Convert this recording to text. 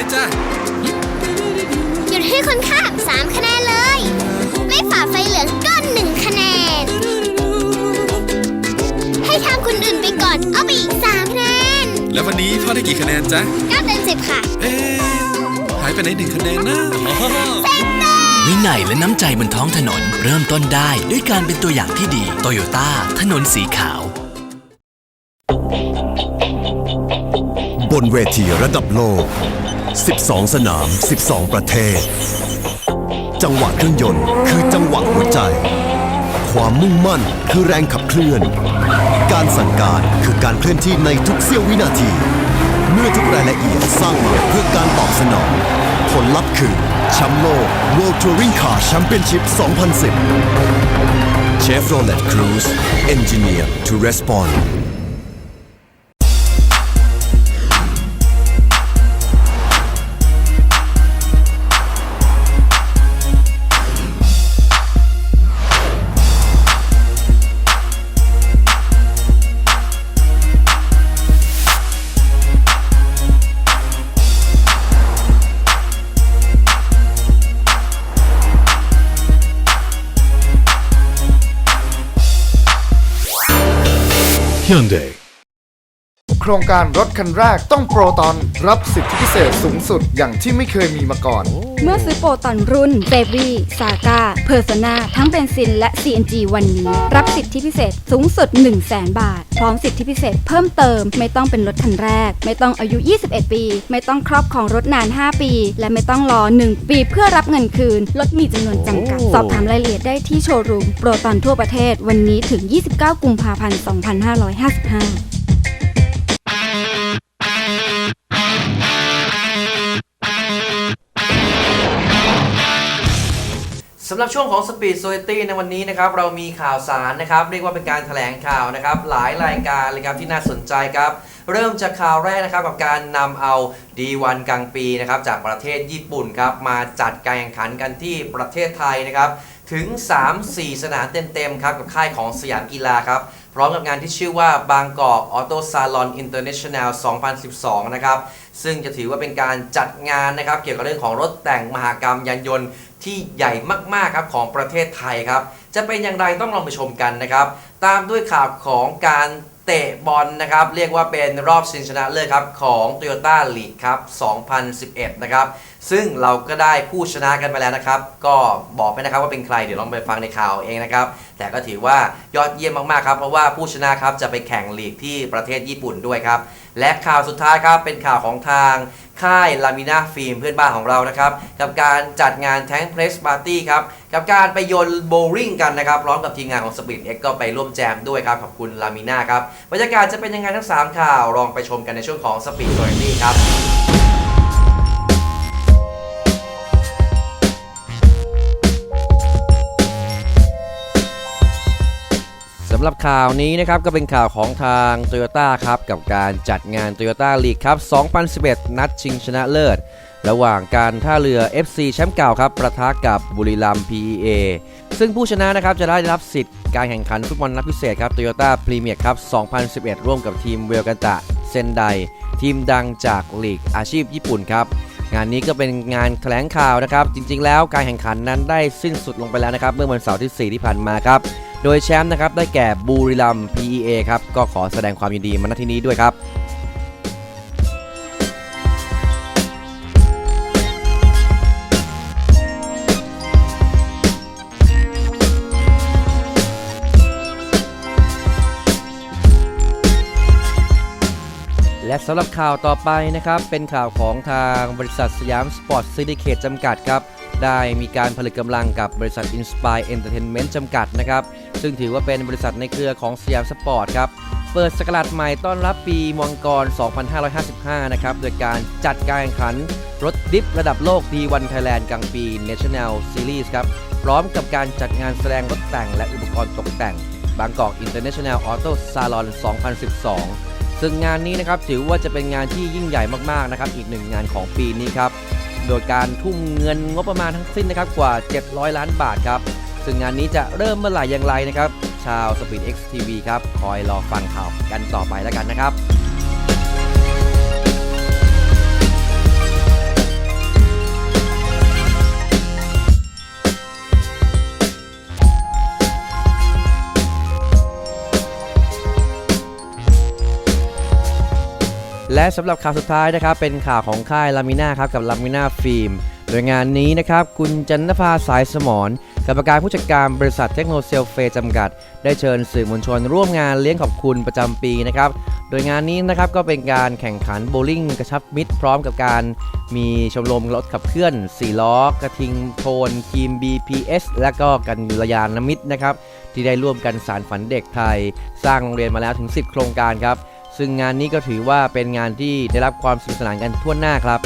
เลยจ้ะหยุดให้คนข้ามสามคะแนนเลย ไม่ฝ่าไฟเหลืองก็หนึ่งคะแนน ให้ทางคนอื่นไปก่อน เอาไปอีกสามคะแนนแล้ววันนี้พ่อได้กี่คะแนนจ๊ะเก้าเต็มสิบค่ะเอ๊ะหายไปไหนหนึ่งคะแนนนะอ๋อวินัยและน้ำใจบนท้องถนน เริ่มต้นได้ด้วยการเป็นตัวอย่างที่ดีโตโยต้าถนนสีขาว บนเวทีระดับโลก 12 สนาม 12 ประเทศ จังหวะเครื่องยนต์คือจังหวะหัวใจ ความมุ่งมั่นคือแรงขับเคลื่อน การสั่งการคือการเคลื่อนที่ในทุกเสี้ยววินาที เมื่อทุกรายละเอียดสร้างมาเพื่อการตอบสนอง ผลลัพธ์คือแชมป์โลก World Touring Car Championship 2010 Chevrolet Cruze Engineer to Respond โครงการรถคันแรกต้องโปรตอน รับสิทธิพิเศษสูงสุดอย่างที่ไม่เคยมีมาก่อน เมื่อซื้อโปรตอนรุ่นเบบี้ซาก้าเพอร์ n นาทั้งเบนซินและ CNG วันนี้ รับสิทธิพิเศษสูงสุด 1 0 0 0 0แบาท พร้อมสิทธิพิเศษเพิ่มเติมไม่ต้องเป็นรถคันแรก ไม่ต้องอายุ 21 ปี ไม่ต้องครอบของรถนาน 5 ปี และไม่ต้องรอ 1 ปีเพื่อรับเงินคืน รถมีจำนวนจำกัด สอบถามรายละเอียดได้ที่โชว์รูมโปรตอนทั่วประเทศวันนี้ถึง 29 กุมภาพันธ์ 2555 สำหรับช่วงของ Speed Society ในวันนี้นะครับเรามีข่าวสารนะครับเรียกว่าเป็นการแถลงข่าวนะครับหลายรายการเลยครับที่น่าสนใจครับเริ่มจากข่าวแรกนะครับกับการนำเอา D1 กลางปีนะครับจากประเทศญี่ปุ่นครับมาจัดการแข่งขันกันที่ประเทศไทยนะครับถึง 3-4 สนามเต็มๆครับกับค่ายของสยามกีฬาครับพร้อมกับงานที่ชื่อว่าบางกอกออโต้ซาลอนอินเตอร์เนชั่นแนล 2012 นะครับ ซึ่งจะถือว่าเป็นการจัดงานนะครับ เกี่ยวกับเรื่องของรถแต่งมหากรรมยานยนต์ ที่ใหญ่มากๆครับของประเทศไทยครับ จะเป็นอย่างไรต้องลองไปชมกันนะครับ ตามด้วยข่าวของการเตะบอลนะครับ เรียกว่าเป็นรอบชิงชนะเลิศครับของ Toyota League ครับ 2011 นะครับ ซึ่งเราก็ได้ผู้ชนะกันมาแล้วนะครับ ก็บอกไปนะครับว่าเป็นใครเดี๋ยวลองไปฟังในข่าวเองนะครับ แต่ก็ถือว่ายอดเยี่ยมมากๆครับ เพราะว่าผู้ชนะครับจะไปแข่งลีกที่ประเทศญี่ปุ่นด้วยครับ และข่าวสุดท้ายครับเป็นข่าวของทางค่ายลามินาฟิล์มเพื่อนบ้านของเรานะครับกับการจัดงานแทงเพรสปาร์ตี้ครับกับการไปโยนโบลิ่งกันนะครับพร้อมกับทีมงานของสปินเอ็ก็ไปร่วมแจมด้วยครับขอบคุณลามินาครับบรรยากาศจะเป็นยังไงทั้ง 3 ข่าวลองไปชมกันในช่วงของสปินโซนตี้ครับำหรับข่าวนี้นะครับก็เป็นข่าวของทาง Toyota ครับ กับการจัดงาน Toyota League ครับ 2011 นัดชิงชนะเลิศ ระหว่างการท่าเรือ FC แชมป์เก่าครับ ประทะกับบุรีรัมย์ PEA ซึ่งผู้ชนะนะครับจะได้รับสิทธิ์การแข่งขันฟุตบอลนัดพิเศษครับ Toyota Premier Cup 2011 ร่วมกับทีมเวลกันตะเซนไดทีมดังจากลีกอาชีพญี่ปุ่นครับงานนี้ก็เป็นงานแถลงข่าวนะครับ จริงๆ แล้วการแข่งขันนั้นได้สิ้นสุดลงไปแล้วนะครับ เมื่อวันเสาร์ที่ 4 ที่ผ่านมาครับ โดยแชมป์นะครับได้แก่บุรีรัม PEA ครับก็ขอแสดงความยินดีมาณที่นี้ด้วยครับและสำหรับข่าวต่อไปนะครับ เป็นข่าวของทางบริษัทสยามสปอร์ตซิลิเคตจำกัดครับ ได้มีการผลิตกำลังกับบริษัท Inspire Entertainment จำกัดนะครับ ซึ่งถือว่าเป็นบริษัทในเครือของสยามสปอร์ตครับ เปิดสกราชใหม่ต้อนรับปีมังกร 2555 นะครับ โดยการจัดการแข่งขันรถดิฟระดับโลก D1 Thailand กลางปี National Series ครับ พร้อมกับการจัดงานแสดงรถแต่งและอุปกรณ์ตกแต่ง บางกอก International Auto Salon 2012 ซึ่งงานนี้นะครับถือว่าจะเป็นงานที่ยิ่งใหญ่มากๆนะครับ อีกหนึ่งงานของปีนี้ครับ โดยการทุ่มเงินงบประมาณทั้งสิ้นนะครับกว่า 700 ล้านบาทครับซึ่งงานนี้จะเริ่มเมื่อไหร่อย่างไรนะครับ ชาว Speed X TV ครับ คอยรอฟังข่าวกันต่อไปแล้วกันนะครับ และสำหรับข่าวสุดท้ายนะครับ เป็นข่าวของค่ายลามิน่าครับกับลามิน่าฟิล์มโดยงานนี้นะครับ คุณจันทภาสายสมรกรรมการผู้จัดการบริษัทเทคโนเซลเฟจำกัด ได้เชิญสื่อมวลชนร่วมงานเลี้ยงขอบคุณประจำปีนะครับ โดยงานนี้นะครับก็เป็นการแข่งขันโบว์ลิ่งกระชับมิตรพร้อมกับการมีชมรมรถขับเคลื่อน 4 ล้อ กระทิงโทนทีม BPS และก็กันยานนมิตรนะครับ ที่ได้ร่วมกันสารฝันเด็กไทย สร้างโรงเรียนมาแล้วถึง 10 โครงการครับ ซึ่งงานนี้ก็ถือว่าเป็นงานที่ได้รับความสนุกสนานกันทั่วหน้าครับ